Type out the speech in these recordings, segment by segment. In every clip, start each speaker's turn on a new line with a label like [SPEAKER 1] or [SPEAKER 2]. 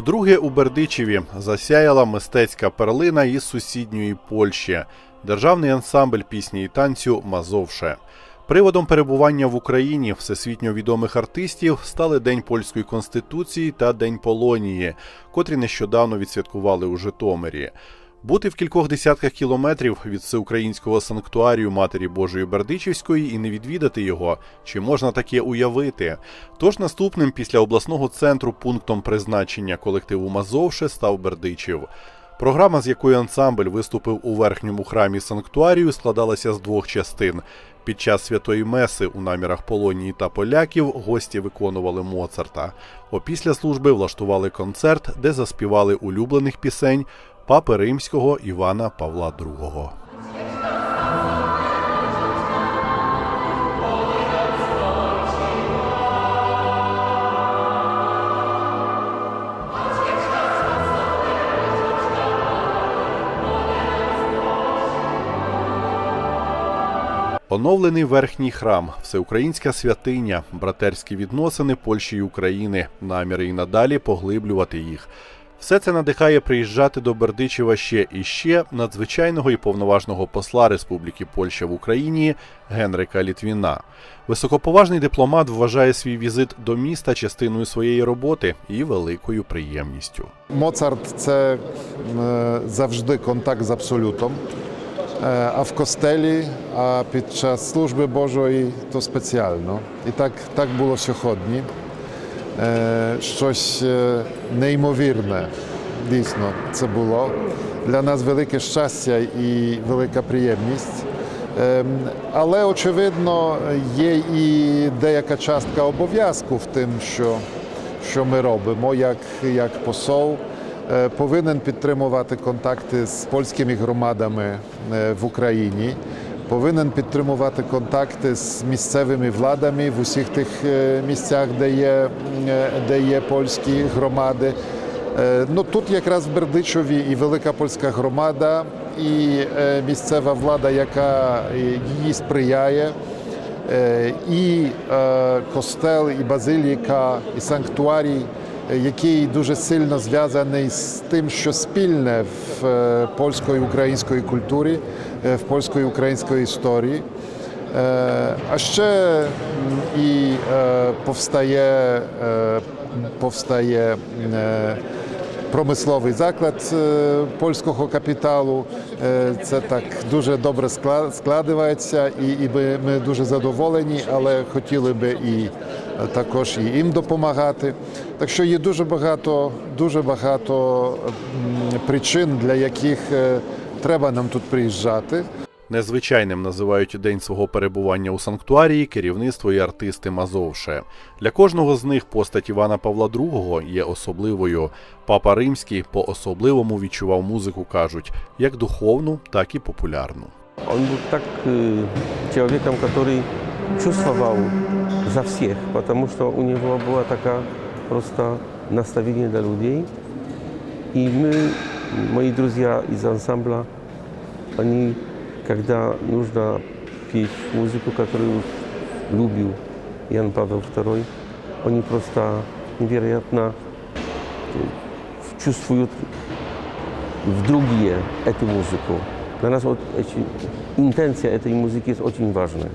[SPEAKER 1] Вдруге у Бердичеві засяяла мистецька перлина із сусідньої Польщі, державний ансамбль пісні і танцю Мазовше. Приводом перебування в Україні всесвітньо відомих артистів стали День польської конституції та День Полонії, котрі нещодавно відсвяткували у Житомирі. Бути в кількох десятках кілометрів від всеукраїнського санктуарію Матері Божої Бердичівської і не відвідати його, чи можна таке уявити? Тож наступним після обласного центру пунктом призначення колективу Мазовше став Бердичів. Програма, з якою ансамбль виступив у верхньому храмі санктуарію, складалася з двох частин. Під час святої меси у намірах Полонії та поляків гості виконували Моцарта. Опісля служби влаштували концерт, де заспівали улюблених пісень папи римського Івана Павла II. Оновлений верхній храм, всеукраїнська святиня, братерські відносини Польщі й України, наміри і надалі поглиблювати їх. Все це надихає приїжджати до Бердичева ще і ще надзвичайного і повноважного посла Республіки Польща в Україні Генрика Літвіна. Високоповажний дипломат вважає свій візит до міста частиною своєї роботи і великою приємністю.
[SPEAKER 2] Моцарт це е, завжди контакт з абсолютом. Е, А в костелі, а під час служби Божої то спеціально. І так, так було сьогодні. Е, Щось е, неймовірне, дійсно, це було. Для нас велике щастя і велика приємність. Ем, Але, очевидно, є і деяка частка обов'язку в тим, що, що ми робимо, як, як посол. Е, Повинен підтримувати контакти з польськими громадами в Україні, повинен підтримувати контакти з місцевими владами в усіх тих е, місцях, де є, е, де є польські громади. Е, Ну, тут якраз в Бердичеві і велика польська громада, і місцева влада, яка її сприяє. І костел, і базиліка, і санктуарій, який дуже сильно зв'язаний з тим, що спільне в польської української культурі, в польської української історії. Е, А ще і е, повстає, е, повстає е, промисловий заклад е, польського капіталу. Е, Це так дуже добре скла- складається, і, і ми, дуже задоволені, але хотіли би і е, також і їм допомагати. Так що є дуже багато, дуже багато причин, для яких е, треба нам тут приїжджати.
[SPEAKER 1] Незвичайним називають день свого перебування у санктуарії керівництво і артисти Мазовше. Для кожного з них постать Івана Павла II є особливою. Папа Римський по-особливому відчував музику, кажуть, як духовну, так і популярну.
[SPEAKER 3] Он был так э, человеком, который чувствовал за всех, потому что у него была такая просто наставление для людей. И мы, мои друзья из ансамбля, они, когда нужно петь музыку, которую любил Ян Павел II, они просто невероятно э, чувствуют в другие эту музыку. Для нас вот эти- интенция этой музыки очень важная.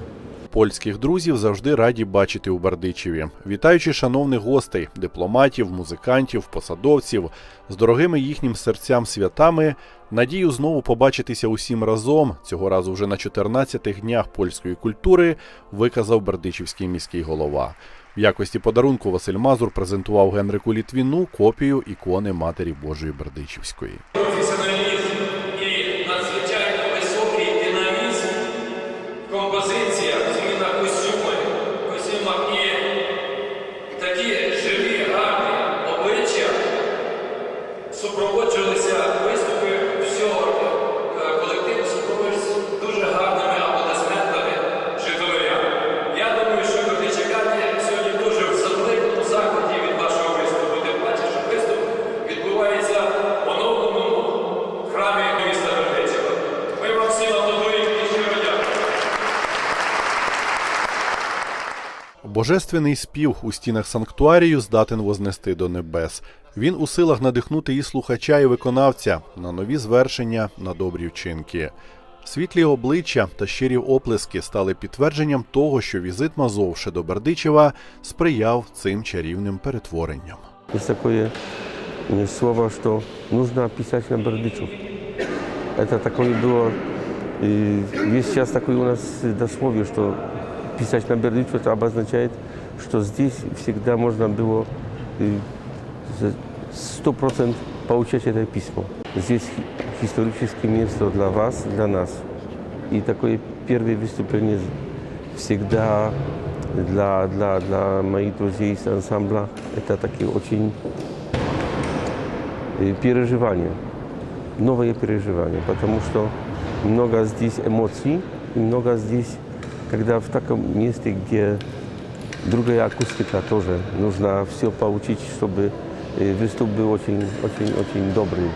[SPEAKER 1] Польських друзів завжди раді бачити у Бердичеві, вітаючи шановних гостей, дипломатів, музикантів, посадовців з дорогими їхнім серцям святами. Надію знову побачитися усім разом. Цього разу вже на 14-х днях польської культури виказав бердичівський міський голова. В якості подарунку Василь Мазур презентував Генрику Літвіну копію ікони Матері Божої Бердичівської.
[SPEAKER 4] професіоналізм супроводжувалися виступи всього е, колективу супроводжувалися дуже гарними аплодисментами житомирян. Я думаю, що бердичакани сьогодні дуже в закликаному закладі від вашого виступу. Тим паче, що виступ відбувається в оновленому храмі міста Бердичева. Ми вам всім аплодуємо і щиро.
[SPEAKER 1] Божественний спів у стінах санктуарію здатен вознести до небес. Він у силах надихнути і слухача, і виконавця на нові звершення, на добрі вчинки. Світлі обличчя та щирі оплески стали підтвердженням того, що візит Мазовше до Бердичева сприяв цим чарівним перетворенням.
[SPEAKER 3] Есть такое э, слово, что нужно писать на Бердычев. Это такое было... э, Есть сейчас такое у нас дословие, что писать на Бердычев это обозначает, что здесь всегда можно было э, за сто процентов получать это письмо. Здесь хи- историческое место для вас, для нас. И такое первое выступление всегда для, для, для моих друзей из ансамбля это такие очень э, переживания, новые переживания, потому что много здесь эмоций, и много здесь, когда в таком месте, где другая акустика тоже, нужно все получить, чтобы э, выступ был очень, очень, очень добрый.